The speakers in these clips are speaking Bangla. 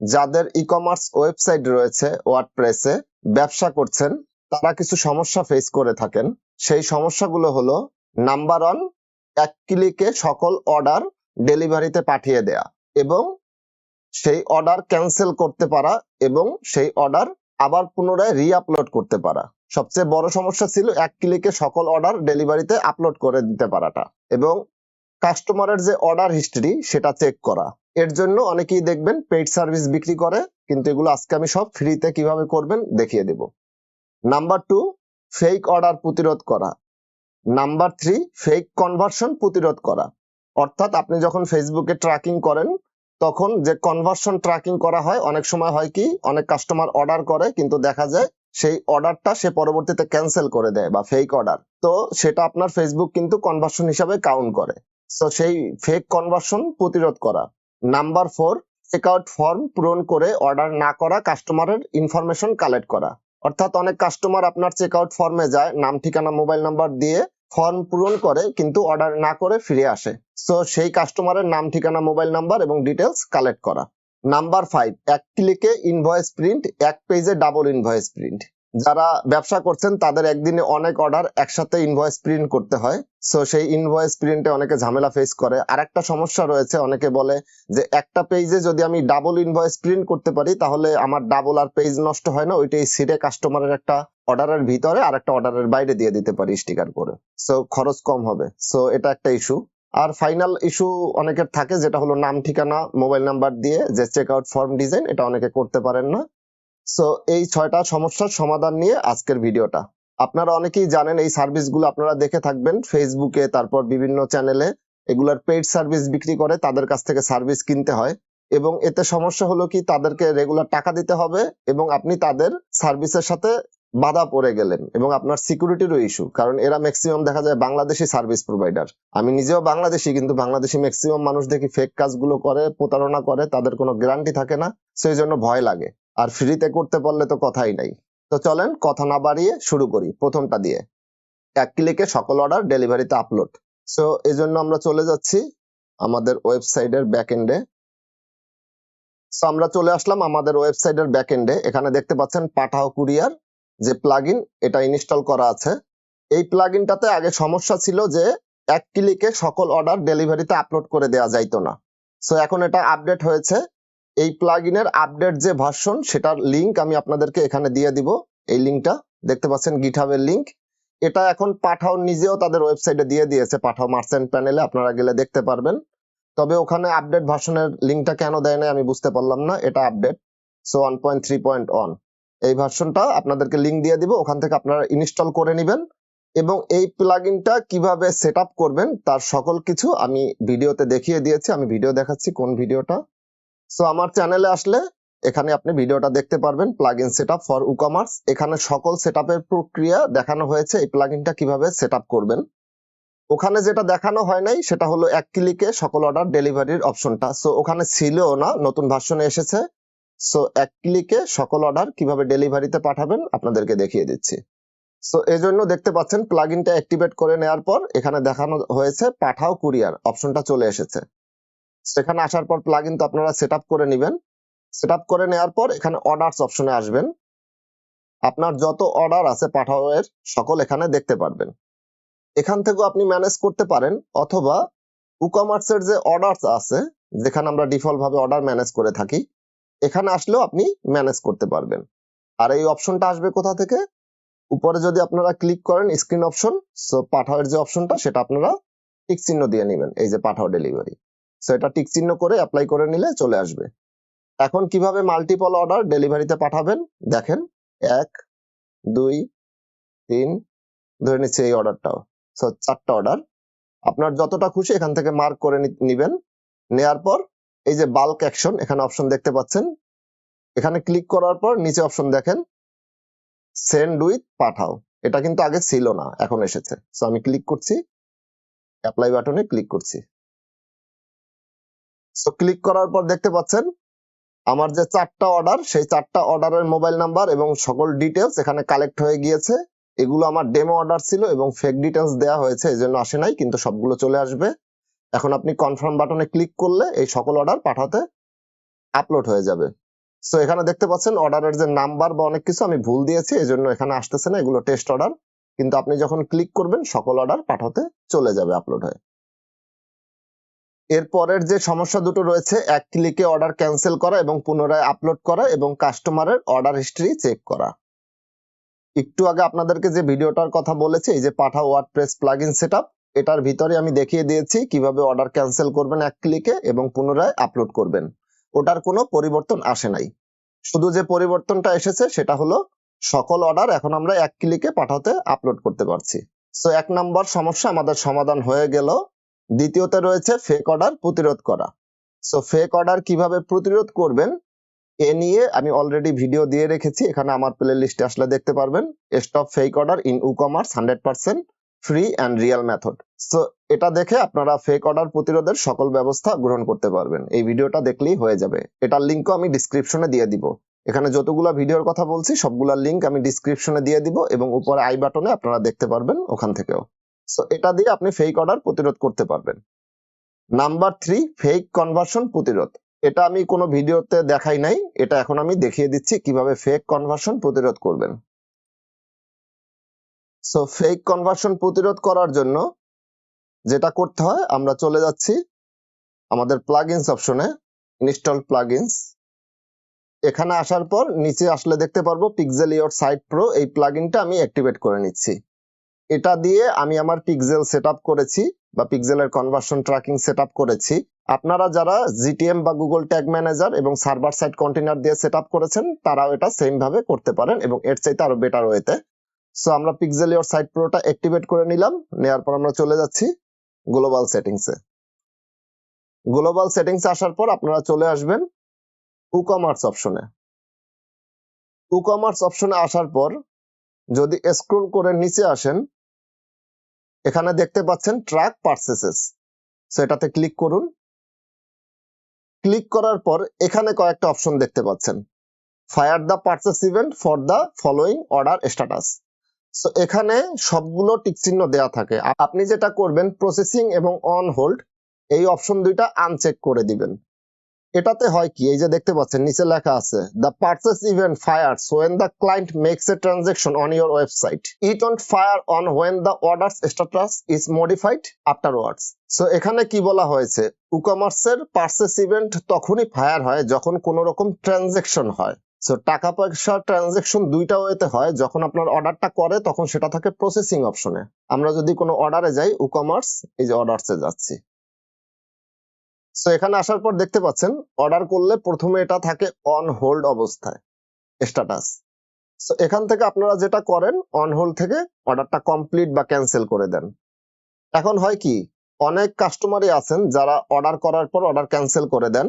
যাদের ই কমার্স ওয়েবসাইট রয়েছে ওয়ার্ডপ্রেসে ব্যবসা করছেন, তারা কিছু সমস্যা ফেস করে থাকেন। সেই সমস্যাগুলো হলো নাম্বার ওয়ান এক ক্লিকে সকল অর্ডার ডেলিভারিতে পাঠিয়ে দেয়া এবং সেই অর্ডার ক্যান্সেল করতে পারা এবং সেই অর্ডার আবার পুনরায় রি আপলোড করতে পারা। সবচেয়ে বড় সমস্যা ছিল এক ক্লিকে সকল অর্ডার ডেলিভারিতে আপলোড করে দিতে পারাটা এবং কাস্টমারের যে অর্ডার হিস্ট্রি, সেটা চেক করা। এর জন্য অনেকেই দেখবেন পেইড সার্ভিস বিক্রি করে, কিন্তু এগুলো আজকে আমি সব ফ্রিতে কীভাবে করবেন দেখিয়ে দেব। নাম্বার টু ফেক অর্ডার প্রতিরোধ করা। নাম্বার থ্রি ফেক কনভার্সন প্রতিরোধ করা। অর্থাৎ আপনি যখন ফেসবুকে ট্র্যাকিং করেন, তখন যে কনভার্সন ট্র্যাকিং করা হয়, অনেক সময় হয় কি, অনেক কাস্টমার অর্ডার করে, কিন্তু দেখা যায় সেই অর্ডারটা সে পরবর্তীতে ক্যান্সেল করে দেয় বা ফেক অর্ডার তো সেটা আপনার ফেসবুক কিন্তু কনভার্সন হিসাবে কাউন্ট করে। তো সেই ফেক কনভার্সন প্রতিরোধ করা। নাম্বার ফোর চেকআউট ফর্ম পূরণ করে অর্ডার না করা কাস্টমারের ইনফরমেশন কালেক্ট করা। অর্থাৎ অনেক কাস্টমার আপনার চেকআউট ফর্মে যায়, নাম, ঠিকানা মোবাইল নাম্বার দিয়ে ফর্ম পূরণ করে কিন্তু অর্ডার না করে ফিরে আসে। সো সেই কাস্টমারের নাম, ঠিকানা মোবাইল নাম্বার এবং ডিটেলস কালেক্ট করা। নাম্বার ফাইভ এক ক্লিকে ইনভয়েস প্রিন্ট এক পেজে ডাবল ইনভয়েস প্রিন্ট যারা ব্যবসা করছেন, তাদের একদিনে অনেক অর্ডার একসাথে ইনভয়েস প্রিন্ট করতে হয়। সো সেই ইনভয়েস প্রিন্টে অনেকে ঝামেলা ফেস করে। আর একটা সমস্যা রয়েছে, অনেকে বলে যে একটা পেজে যদি আমি ডাবল ইনভয়েস প্রিন্ট করতে পারি, তাহলে আমার ডাবল আর পেজ নষ্ট হয় না। ওইটাই সিটে কাস্টমারের একটা অর্ডারের ভিতরে আর একটা অর্ডারের বাইরে দিয়ে দিতে পারি স্টিকার করে। সো খরচ কম হবে। সো এটা একটা ইস্যু আর ফাইনাল ইস্যু অনেকের থাকে, যেটা হলো নাম, ঠিকানা মোবাইল নাম্বার দিয়ে যে চেক আউট ফর্ম ডিজাইন এটা অনেকে করতে পারেন না। সো এই ছয়টা সমস্যার সমাধান নিয়ে আজকের ভিডিওটা। আপনারা অনেকেই জানেন এই সার্ভিসগুলো আপনারা দেখে থাকবেন। ফেসবুকে তারপর বিভিন্ন চ্যানেলে এগুলার পেইড সার্ভিস বিক্রি করে তাদের কাছ থেকে সার্ভিস কিনতে হয়। এবং এতে সমস্যা হলো কি, তাদেরকে রেগুলার টাকা দিতে হবে এবং আপনি তাদের সার্ভিসের সাথে বাধা পড়ে গেলেন এবং আপনার সিকিউরিটিরও ইস্যু কারণ এরা ম্যাক্সিমাম দেখা যায় বাংলাদেশি সার্ভিস প্রোভাইডার আমি নিজেও বাংলাদেশি, কিন্তু বাংলাদেশি ম্যাক্সিমাম মানুষ দেখি ফেক কাজগুলো করে, প্রতারণা করে, তাদের কোনো গ্যারান্টি থাকে না। সেই জন্য ভয় লাগে। আর ফ্রিতে করতে পারলে তো কথাই নাই। তো চলেন কথা না বাড়িয়ে শুরু করি প্রথমটা দিয়ে। এক ক্লিকে সকল অর্ডার ডেলিভারিতে আপলোড সো এই জন্য আমরা চলে যাচ্ছি আমাদের ওয়েবসাইটের ব্যাক এন্ডে সো আমরা চলে আসলাম আমাদের ওয়েবসাইটের ব্যাক এন্ডে এখানে দেখতে পাচ্ছেন পাঠাও কুরিয়ার যে প্লাগইন এটা ইনস্টল করা আছে। এই প্লাগইনটাতে আগে সমস্যা ছিল যে এক ক্লিকে সকল অর্ডার ডেলিভারিতে আপলোড করে দেওয়া যাইতো না। সো এখন এটা আপডেট হয়েছে। এই প্লাগইনের আপডেট যে ভার্সন সেটার লিংক আমি আপনাদেরকে এখানে দিয়ে দিব। এই লিংকটা দেখতে পাচ্ছেন গিটহাবের লিংক এটা এখন পাঠাও নিজেও তাদের ওয়েবসাইটে দিয়ে দিয়েছে, পাঠাও মার্চেন্ট প্যানেলে আপনারা গেলে দেখতে পারবেন। তবে ওখানে আপডেট ভার্সনের লিঙ্কটা কেন দেয় না আমি বুঝতে পারলাম না, এটা update so one point three point one এই ভার্সনটা আপনাদেরকে লিঙ্ক দিয়ে দিব, ওখান থেকে আপনারা ইনস্টল করে নেবেন। এবং এই প্লাগইনটা কীভাবে সেট করবেন, তার সকল কিছু আমি ভিডিওতে দেখিয়ে দিয়েছি। আমি ভিডিও দেখাচ্ছি কোন ভিডিওটা সো আমার চ্যানেলে আসলে এখানে আপনি ভিডিওটা দেখতে পারবেন plugin set for WooCommerce এখানে সকল সেট প্রক্রিয়া দেখানো হয়েছে, এই প্লাগইনটা কীভাবে সেট করবেন। ওখানে যেটা দেখানো হয় নাই, সেটা হলো এক ক্লিকে সকল অর্ডার ডেলিভারির অপশনটা সো ওখানে ছিল না, নতুন ভার্সনে এসেছে। সো এক ক্লিকে সকল অর্ডার কীভাবে ডেলিভারিতে পাঠাবেন, আপনাদেরকে দেখিয়ে দিচ্ছি। সো এই জন্য দেখতে পাচ্ছেন প্লাগইনটা অ্যাক্টিভেট করে নেওয়ার পর এখানে দেখানো হয়েছে, পাঠাও কুরিয়ার অপশনটা চলে এসেছে। সেখানে আসার পর প্লাগইন তো আপনারা সেট করে নেবেন। সেট করে নেওয়ার পর এখানে অর্ডারস অপশনে আসবেন। আপনার যত অর্ডার আছে পাঠাও এর সকল এখানে দেখতে পারবেন। এখান থেকেও আপনি ম্যানেজ করতে পারেন অথবা উকমার্স এর যে অর্ডারস আছে, যেখানে আমরা ডিফল্ট ভাবে অর্ডার ম্যানেজ করে থাকি, এখানে আসলেও আপনি ম্যানেজ করতে পারবেন। আর এই অপশনটা আসবে কোথা থেকে? উপরে যদি আপনারা ক্লিক করেন স্ক্রিন অপশন সো পাঠাওয়ের যে অপশনটা সেটা আপনারা টিক চিহ্ন দিয়ে নেবেন, এই যে পাঠাও ডেলিভারি সো এটা টিক চিহ্ন করে অ্যাপ্লাই করে নিলে চলে আসবে। এখন কীভাবে মাল্টিপল অর্ডার ডেলিভারিতে পাঠাবেন? দেখেন, এক, দুই, তিন, ধরে নিচ্ছে এই অর্ডারটাও সো চারটা অর্ডার আপনার যতটা খুশি এখান থেকে মার্ক করে নিবেন। নেয়ার পর এই যে বাল্ক অ্যাকশন এখানে অপশন দেখতে পাচ্ছেন। এখানে ক্লিক করার পর নিচে অপশন দেখেন সেন্ড উইথ পাঠাও। এটা কিন্তু আগে ছিল না, এখন এসেছে। সো আমি ক্লিক করছি অ্যাপ্লাই বাটনে ক্লিক করছি। সো ক্লিক করার পর দেখতে পাচ্ছেন, আমার যে চারটা অর্ডার সেই চারটা অর্ডারের মোবাইল নাম্বার এবং সকল ডিটেলস এখানে কালেক্ট হয়ে গিয়েছে। এগুলো আমার ডেমো অর্ডার ছিল এবং ফেক ডিটেলস দেওয়া হয়েছে, এই জন্য আসে নাই, কিন্তু সবগুলো চলে আসবে। এখন আপনি কনফার্ম বাটনে ক্লিক করলে এই সকল অর্ডার পাঠাতে আপলোড হয়ে যাবে। সো এখানে দেখতে পাচ্ছেন অর্ডারের যে নাম্বার বা অনেক কিছু আমি ভুল দিয়েছি, এই জন্য এখানে আসতেছে না, এগুলো টেস্ট অর্ডার কিন্তু আপনি যখন ক্লিক করবেন, সকল অর্ডার পাঠাতে চলে যাবে আপলোড হয়ে। এরপরের যে সমস্যা দুটো রয়েছে, এক ক্লিকে অর্ডার ক্যান্সেল করা এবং পুনরায় আপলোড করা এবং কাস্টমারের অর্ডার হিস্ট্রি চেক করা। একটু আগে আপনাদেরকে যে ভিডিওটার কথা বলেছি, এই যে পাঠা ওয়ার্ডপ্রেস প্লাগইন সেটআপ এটার ভিতরে আমি দেখিয়ে দিয়েছি কীভাবে অর্ডার ক্যান্সেল করবেন এক ক্লিকে এবং পুনরায় আপলোড করবেন। ওটার কোনো পরিবর্তন আসে নাই। শুধু যে পরিবর্তনটা এসেছে, সেটা হলো সকল অর্ডার এখন আমরা এক ক্লিকে পাঠাতে আপলোড করতে পারছি। সো এক নম্বর সমস্যা, আমাদের সমাধান হয়ে গেল। দ্বিতীয়তে রয়েছে ফেক অর্ডার প্রতিরোধ করা। সো ফেক অর্ডার কীভাবে প্রতিরোধ করবেন, এ নিয়ে আমি অলরেডি ভিডিও দিয়ে রেখেছি, এখানে আমার প্লে লিস্টে আসলে দেখতে পারবেন। Stop fake order in e commerce hundred percent free and real method so এটা দেখে আপনারা ফেক অর্ডার প্রতিরোধের সকল ব্যবস্থা গ্রহণ করতে পারবেন। এই ভিডিওটা দেখলেই হয়ে যাবে। এটার লিঙ্কও আমি ডিসক্রিপশনে দিয়ে দিব। এখানে যতগুলা ভিডিওর কথা বলছি সবগুলা লিঙ্ক আমি ডিসক্রিপশনে দিয়ে দিব এবং উপরে আই বাটনে আপনারা দেখতে পারবেন ওখান থেকেও। সো এটা দিয়ে আপনি ফেক অর্ডার প্রতিরোধ করতে পারবেন। নাম্বার থ্রি ফেক কনভার্সন প্রতিরোধ। এটা আমি কোনো ভিডিওতে দেখাই নাই, এটা এখন আমি দেখিয়ে দিচ্ছি কীভাবে ফেক কনভার্সন প্রতিরোধ করবেন। সো ফেক কনভার্সন প্রতিরোধ করার জন্য যেটা করতে হয়, আমরা চলে যাচ্ছি আমাদের প্লাগইনস অপশনে ইনস্টল প্লাগইনস এখানে আসার পর নিচে আসলে দেখতে পারব পিক্সেল ইওর সাইট প্রো এই প্লাগইনটা আমি অ্যাক্টিভেট করে নিচ্ছি। এটা দিয়ে আমি আমার পিক্সেল সেট করেছি বা পিক্সেলের কনভার্সন ট্র্যাকিং সেট করেছি। আপনারা যারা জিটিএম বা গুগল ট্যাগ ম্যানেজার এবং সার্ভার সাইড কন্টেনার দিয়ে সেট করেছেন, তারাও এটা সেম ভাবে করতে পারেন এবং এর চাইতে আরও বেটার ওয়েতে সো আমরা পিক্সেল ইওর সাইট প্রোটা অ্যাক্টিভেট করে নিলাম নেওয়ার পর আমরা চলে যাচ্ছি গ্লোবাল সেটিংসে গ্লোবাল সেটিংস আসার পর আপনারা চলে আসবেন উকমার্স অপশনে উকমার্স অপশনে আসার পর যদি স্ক্রল করে নিচে আসেন এখানে দেখতে পাচ্ছেন ট্রাক পার্সেসেস সো এটাতে ক্লিক করুন। ক্লিক করার পর এখানে কয়েকটা অপশন দেখতে পাচ্ছেন। Fire the purchase event for the following order status so এখানে সবগুলো টিক চিহ্ন দেওয়া থাকে। আপনি যেটা করবেন প্রসেসিং এবং অন হোল্ড এই অপশন দুইটা আনচেক করে দিবেন। এটাতে হয় কি? এই যে দেখতে পাচ্ছেন, নিচে লেখা আছে the purchase event fires when the client makes a transaction on your website it won't fire on when the orders status is modified afterwards so এখানে কি বলা হয়েছে? উকমার্সের পার্সেস ইভেন্ট তখনই ফায়ার হয় যখন কোনো রকম ট্রানজেকশন হয়। সো টাকা পয়সার ট্রানজেকশন দুইটা ওয়েতে হয়, যখন আপনার অর্ডারটা করে, তখন সেটা থাকে প্রসেসিং অপশনে আমরা যদি কোনো অর্ডারে যাই উকমার্স এই যে অর্ডারসে যাচ্ছি। সো এখানে আসার পর দেখতে পাচ্ছেন অর্ডার করলে প্রথমে এটা থাকে অন হোল্ড অবস্থায় স্ট্যাটাস সো এখান থেকে আপনারা যেটা করেন অন হোল্ড থেকে অর্ডারটা কমপ্লিট বা ক্যান্সেল করে দেন। এখন হয় কি, অনেক কাস্টমারই আছেন যারা অর্ডার করার পর অর্ডার ক্যান্সেল করে দেন।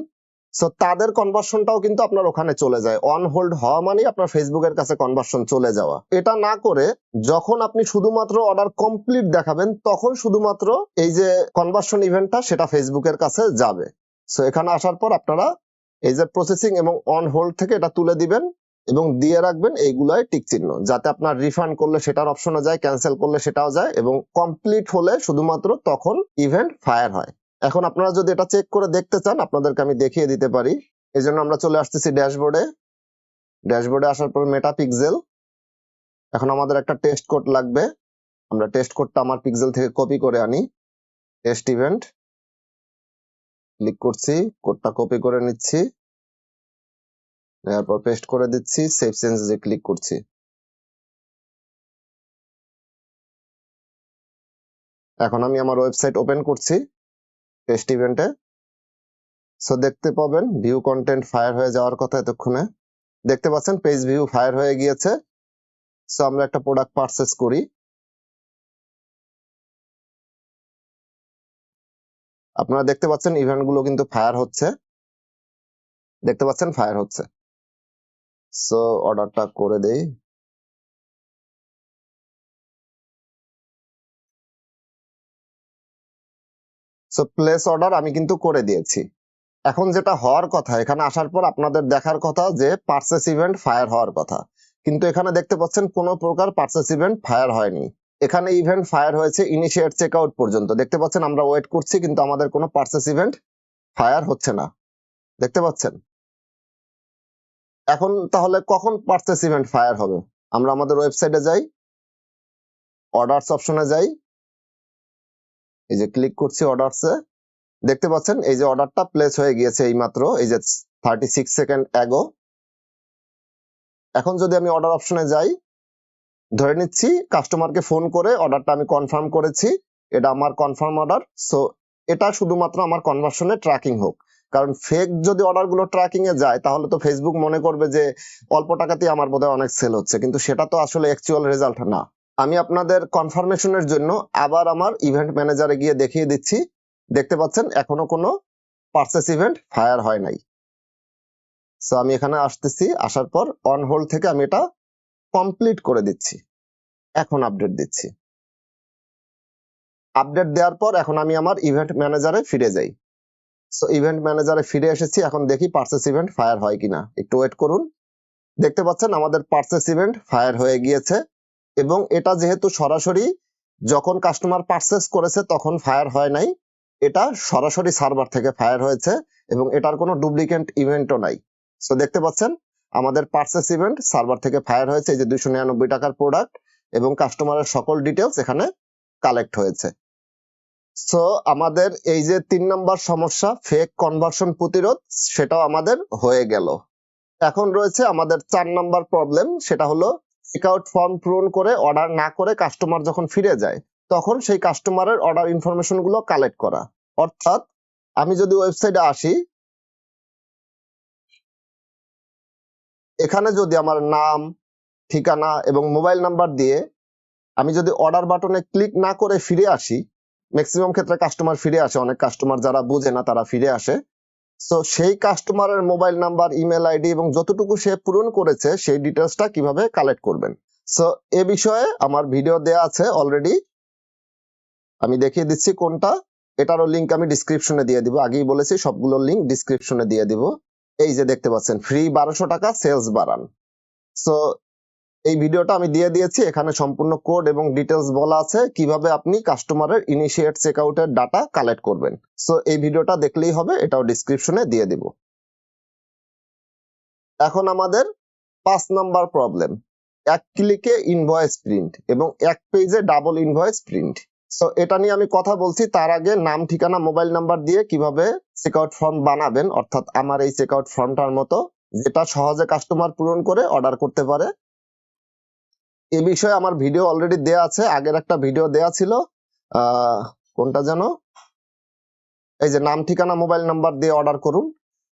সো তাদের কনভার্সনটাও কিন্তু আপনার ওখানে চলে যায়। অন হোল্ড হওয়া মানে আপনার ফেসবুকের কাছে কনভার্সন চলে যাওয়া। এটা না করে যখন আপনি শুধুমাত্র অর্ডার কমপ্লিট দেখাবেন, তখন শুধুমাত্র এই যে কনভার্সন ইভেন্টটা সেটা ফেসবুকের কাছে যাবে। সো এখানে আসার পর আপনারা এই যে প্রসেসিং এবং অন হোল্ড থেকে এটা তুলে দিবেন এবং দিয়ে রাখবেন এইগুলাই টিক চিহ্ন, যাতে আপনার রিফান্ড করলে সেটার অপশনে যায় ক্যান্সেল করলে সেটাও যায় এবং কমপ্লিট হলে শুধুমাত্র তখন ইভেন্ট ফায়ার হয়। এখন আপনারা যদি এটা চেক করে দেখতে চান, আপনাদেরকে আমি দেখিয়ে দিতে পারি। এই জন্য আমরা চলে আসতেছি ড্যাশবোর্ডে। ড্যাশবোর্ডে আসার পর মেটা পিক্সেল এখন আমাদের একটা টেস্ট কোড লাগবে। আমরা টেস্ট কোডটা আমার পিক্সেল থেকে কপি করে আনি। টেস্ট ইভেন্ট ক্লিক করছি কোডটা কপি করে নিচ্ছি। নেওয়ার পর পেস্ট করে দিচ্ছি সেভ চেঞ্জে ক্লিক করছি। এখন আমি আমার ওয়েবসাইট ওপেন করছি। টেস্ট ইভেন্টে। সো দেখতে পাবেন ভিউ কন্টেন্ট ফায়ার হয়ে যাওয়ার কথা এতক্ষণে। দেখতে পাচ্ছেন পেজ ভিউ ফায়ার হয়ে গিয়েছে। সো আমরা একটা প্রোডাক্ট পারচেস করি। আপনারা দেখতে পাচ্ছেন ইভেন্টগুলো কিন্তু ফায়ার হচ্ছে। দেখতে পাচ্ছেন ফায়ার হচ্ছে। সো অর্ডারটা করে দেই। সো প্লেস অর্ডার আমি কিন্তু করে দিয়েছি। এখন যেটা হওয়ার কথা, এখানে আসার পর আপনাদের দেখার কথা যে পার্সেস ইভেন্ট ফায়ার হওয়ার কথা। কিন্তু এখানে দেখতে পাচ্ছেন কোনো প্রকার পার্সেস ইভেন্ট ফায়ার হয়নি। এখানে ইভেন্ট ফায়ার হয়েছে ইনিশিয়েট চেক আউট পর্যন্ত। দেখতে পাচ্ছেন আমরা ওয়েট করছি, কিন্তু আমাদের কোনো পার্সেস ইভেন্ট ফায়ার হচ্ছে না। দেখতে পাচ্ছেন? এখন তাহলে কখন পার্সেস ইভেন্ট ফায়ার হবে? আমরা আমাদের ওয়েবসাইটে যাই অর্ডারস অপশনে যাই এই যে ক্লিক করছি অর্ডারসে দেখতে পাচ্ছেন এই যে অর্ডারটা প্লেস হয়ে গিয়েছে এই মাত্র এই যে থার্টি সিক্স সেকেন্ড অ্যাগো এখন যদি আমি অর্ডার অপশনে যাই, ধরে নিচ্ছি কাস্টমারকে ফোন করে অর্ডারটা আমি কনফার্ম করেছি, এটা আমার কনফার্ম অর্ডার সো এটা শুধুমাত্র আমার কনভার্সনে ট্র্যাকিং হোক। কারণ ফেক যদি অর্ডারগুলো ট্র্যাকিং এ যায়, তাহলে তো ফেসবুক মনে করবে যে অল্প টাকাতেই আমার বোধহয় অনেক সেল হচ্ছে, কিন্তু সেটা তো আসলে অ্যাকচুয়াল রেজাল্ট না। আমি আপনাদের কনফার্মেশনের জন্য আবার আমার ইভেন্ট ম্যানেজারে গিয়ে দেখিয়ে দিচ্ছি। দেখতে পাচ্ছেন, এখনও কোনো পার্সেস ইভেন্ট ফায়ার হয় নাই। সো আমি এখানে আসতেছি, আসার পর অন হোল্ড থেকে আমি এটা কমপ্লিট করে দিচ্ছি। এখন আপডেট দিচ্ছি। আপডেট দেওয়ার পর এখন আমি আমার ইভেন্ট ম্যানেজারে ফিরে যাই। সো ইভেন্ট ম্যানেজারে ফিরে এসেছি, এখন দেখি পার্সেস ইভেন্ট ফায়ার হয় কিনা। একটু ওয়েট করুন। দেখতে পাচ্ছেন, আমাদের পার্সেস ইভেন্ট ফায়ার হয়ে গিয়েছে। এবং এটা যেহেতু সরাসরি যখন কাস্টমার পার্সেস করেছে তখন ফায়ার হয় নাই, এটা সরাসরি সার্ভার থেকে ফায়ার হয়েছে এবং এটার কোনো ডুপ্লিকেট ইভেন্টও নাই। সো দেখতে পাচ্ছেন, আমাদের পার্সেস ইভেন্ট সার্ভার থেকে ফায়ার হয়েছে, এই যে দুইশো নিরানব্বই টাকার প্রোডাক্ট এবং কাস্টমারের সকল ডিটেলস এখানে কালেক্ট হয়েছে। সো আমাদের এই যে তিন নম্বর সমস্যা ফেক কনভার্সন প্রতিরোধ, সেটাও আমাদের হয়ে গেল। এখন রয়েছে আমাদের চার নাম্বার প্রবলেম সেটা হলো চেকআউট ফর্ম পূরণ করে অর্ডার না করে কাস্টমার যখন ফিরে যায়, তখন সেই কাস্টমারের অর্ডার ইনফরমেশনগুলো কালেক্ট করা। অর্থাৎ, আমি যদি ওয়েবসাইটে আসি, এখানে যদি আমার নাম, ঠিকানা এবং মোবাইল নাম্বার দিয়ে আমি যদি অর্ডার বাটনে ক্লিক না করে ফিরে আসি ম্যাক্সিমাম ক্ষেত্রে কাস্টমার ফিরে আসে, অনেক কাস্টমার যারা বুঝে না তারা ফিরে আসে সো সেই কাস্টমারের মোবাইল নাম্বার ইমেল আইডি এবং যতটুকু সে পূরণ করেছে, সেই ডিটেলসটা কীভাবে কালেক্ট করবেন? সো এ বিষয়ে আমার ভিডিও দেয়া আছে অলরেডি আমি দেখিয়ে দিচ্ছি কোনটা। এটারও লিংক আমি ডিসক্রিপশনে দিয়ে দিব। আগেই বলেছি সবগুলোর লিংক ডিসক্রিপশনে দিয়ে দিব। এই যে দেখতে পাচ্ছেন ফ্রি বারোশো টাকা সেলস বাড়ান। সো এই ভিডিওটা আমি দিয়ে দিয়েছি, এখানে সম্পূর্ণ কোড এবং ডিটেলস বলা আছে, কীভাবে আপনি কাস্টমারের ইনিশিয়েট চেকআউটের ডাটা কালেক্ট করবেন। সো এই ভিডিওটা দেখলেই হবে, এটাও ডিসক্রিপশনে দিয়ে দিব। এখন আমাদের পাঁচ নাম্বার প্রবলেম এক ক্লিকে ইনভয়েস প্রিন্ট এবং এক পেজে ডাবল ইনভয়েস প্রিন্ট সো এটা নিয়ে আমি কথা বলছি, তার আগে নাম, ঠিকানা মোবাইল নাম্বার দিয়ে কীভাবে চেকআউট ফর্ম বানাবেন, অর্থাৎ আমার এই চেকআউট ফর্মটার মতো, যেটা সহজে কাস্টমার পূরণ করে অর্ডার করতে পারে এ বিষয়ে আমার ভিডিও অলরেডি দেয়া আছে, আগের একটা ভিডিও দেয়া ছিল কোনটা যেন? এই যে নাম, ঠিকানা মোবাইল নাম্বার দিয়ে অর্ডার করুন।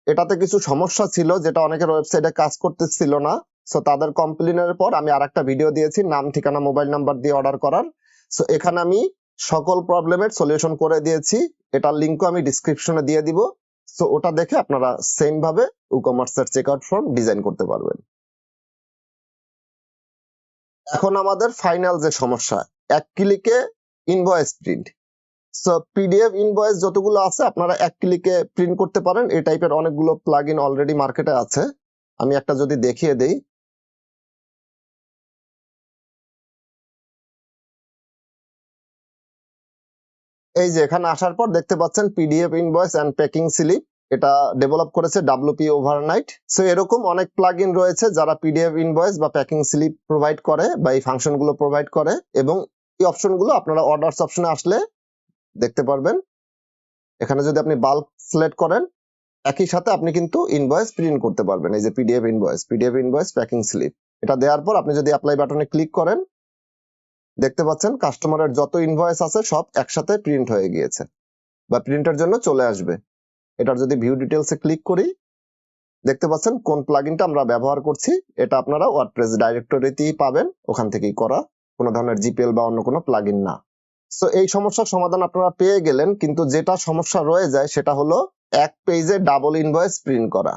এটাতে কিছু সমস্যা ছিল, যেটা অনেকের ওয়েবসাইটে কাজ করতেছিল না। সো তাদের কমপ্লেনের পর আমি আর একটা ভিডিও দিয়েছি, নাম, ঠিকানা মোবাইল নাম্বার দিয়ে অর্ডার করার। সো এখানে আমি সকল প্রবলেমের সলিউশন করে দিয়েছি। এটার লিঙ্কও আমি ডিসক্রিপশনে দিয়ে দিব। সো ওটা দেখে আপনারা সেম ভাবে ই কমার্সের চেকআউট ফর্ম ডিজাইন করতে পারবেন। এখন আমাদের ফাইনাল যে সমস্যা, এক ক্লিকে invoice print so PDF invoice যতগুলো আছে, আপনারা এক ক্লিকে প্রিন্ট করতে পারেন। এই টাইপের অনেকগুলো প্লাগ ইন অলরেডি মার্কেটে আছে। আমি একটা যদি দেখিয়ে দেই। এই যে, এখানে আসার পর দেখতে পাচ্ছেন PDF invoice and packing slip এটা ডেভেলপ করেছে ডাব্লিউপি ওভারনাইট সো এরকম অনেক প্লাগ রয়েছে যারা পিডিএফ ইনভয়েস বা প্যাকিং স্লিপ প্রোভাইড করে বা এই ফাংশনগুলো প্রোভাইড করে এবং এই অপশনগুলো আপনারা অর্ডার্স অপশনে আসলে দেখতে পারবেন। এখানে যদি আপনি বাল্ক সিলেক্ট করেন, একই সাথে আপনি কিন্তু ইনভয়েস প্রিন্ট করতে পারবেন। এই যে PDF invoice PDF invoice packing slip এটা দেওয়ার পর আপনি যদি অ্যাপ্লাই বাটনে ক্লিক করেন, দেখতে পাচ্ছেন কাস্টমারের যত ইনভয়েস আছে সব একসাথে প্রিন্ট হয়ে গিয়েছে বা প্রিন্টের জন্য চলে আসবে। এটার যদি ভিউ ডিটেলসে ক্লিক করি, দেখতে পাচ্ছেন কোন প্লাগইনটা আমরা ব্যবহার করছি, এটা আপনারা ওয়ার্ডপ্রেস ডাইরেক্টরিতেই পাবেন, ওখান থেকেই করা, কোনো ধরনের জিপিএল বা অন্য কোনো প্লাগইন না। সো এই সমস্যার সমাধান আপনারা পেয়ে গেলেন, কিন্তু যেটা সমস্যা রয়ে যায়, সেটা হলো এক পেজে ডাবল ইনভয়েস প্রিন্ট করা।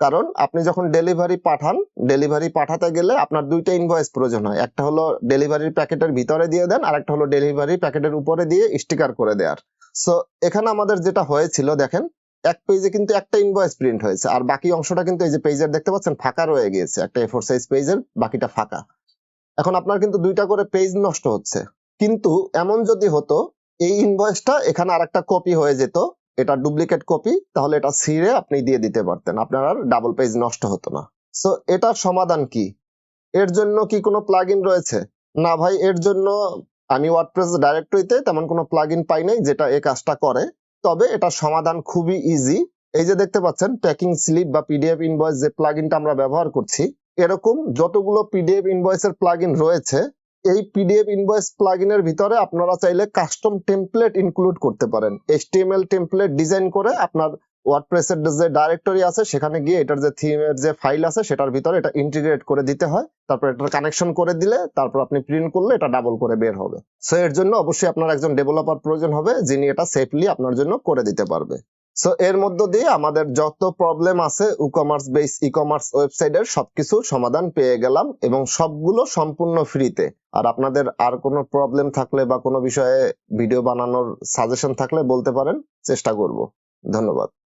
কারণ আপনি যখন ডেলিভারি পাঠান ডেলিভারি পাঠাতে গেলে আপনার দুইটা ইনভয়েস প্রয়োজন হয়। একটা হলো ডেলিভারির প্যাকেটের ভিতরে দিয়ে দেন, আর একটা হলো ডেলিভারি প্যাকেটের উপরে দিয়ে স্টিকার করে দেওয়ার। সো এখানে আমাদের যেটা হয়েছিল, দেখেন এক পেজে কিন্তু একটা ইনভয়েস প্রিন্ট হয়েছে। আর বাকি অংশটা কিন্তু এই যে পেজের দেখতে পাচ্ছেন, ফাঁকা রয়ে গিয়েছে। একটা এফোর সাইজ পেজের বাকিটা ফাঁকা। এখন আপনার কিন্তু দুইটা করে পেজ নষ্ট হচ্ছে। কিন্তু এমন যদি হতো, এই ইনভয়েসটা এখানে আর একটা কপি হয়ে যেত, এটা ডুপ্লিকেট কপি তাহলে এটা ছিঁড়ে আপনি দিয়ে দিতে পারতেন। আপনার আর ডাবল পেজ নষ্ট হতো না। সো এটার সমাধান কি? এর জন্য কি কোনো প্লাগইন রয়েছে? না ভাই, এর জন্য আমি ওয়ার্ডপ্রেস ডাইরেক্টরিতে তেমন কোনো প্লাগইন পাই নাই, যেটা এই কাজটা করে। তবে এটা সমাধান খুবই ইজি এই যে দেখতে পাচ্ছেন ট্র্যাকিং স্লিপ বা পিডিএফ ইনভয়েস যে প্লাগইনটা আমরা ব্যবহার করছি, এরকম যতগুলো পিডিএফ ইনভয়েসের প্লাগইন রয়েছে, এই পিডিএফ ইনভয়েস প্লাগইনের ভিতরে আপনারা চাইলে কাস্টম টেমপ্লেট ইনক্লুড করতে পারেন। এইচটিএমএল টেমপ্লেট ডিজাইন করে আপনার ওয়ার্ডপ্রেসের যে ডাইরেক্টরি আছে, সেখানে গিয়ে এটার যে থিমের যে ফাইল আছে, সেটার ভিতরে এটা ইন্টিগ্রেট করে দিতে হয়। তারপর এটার কানেকশন করে দিলে, তারপর আপনি প্রিন্ট করলে এটা ডাবল করে বের হবে। সো এর জন্য অবশ্যই আপনার একজন ডেভেলপার প্রয়োজন হবে, যিনি এটা সেফলি আপনার জন্য করে দিতে পারবে। সো এর মধ্য দিয়ে আমাদের যত প্রবলেম আছে e commerce base e commerce ওয়েবসাইটের সবকিছু সমাধান পেয়ে গেলাম এবং সবগুলো সম্পূর্ণ ফ্রিতে আর আপনাদের আর কোনো প্রবলেম থাকলে বা কোনো বিষয়ে ভিডিও বানানোর সাজেশন থাকলে বলতে পারেন, চেষ্টা করব। ধন্যবাদ।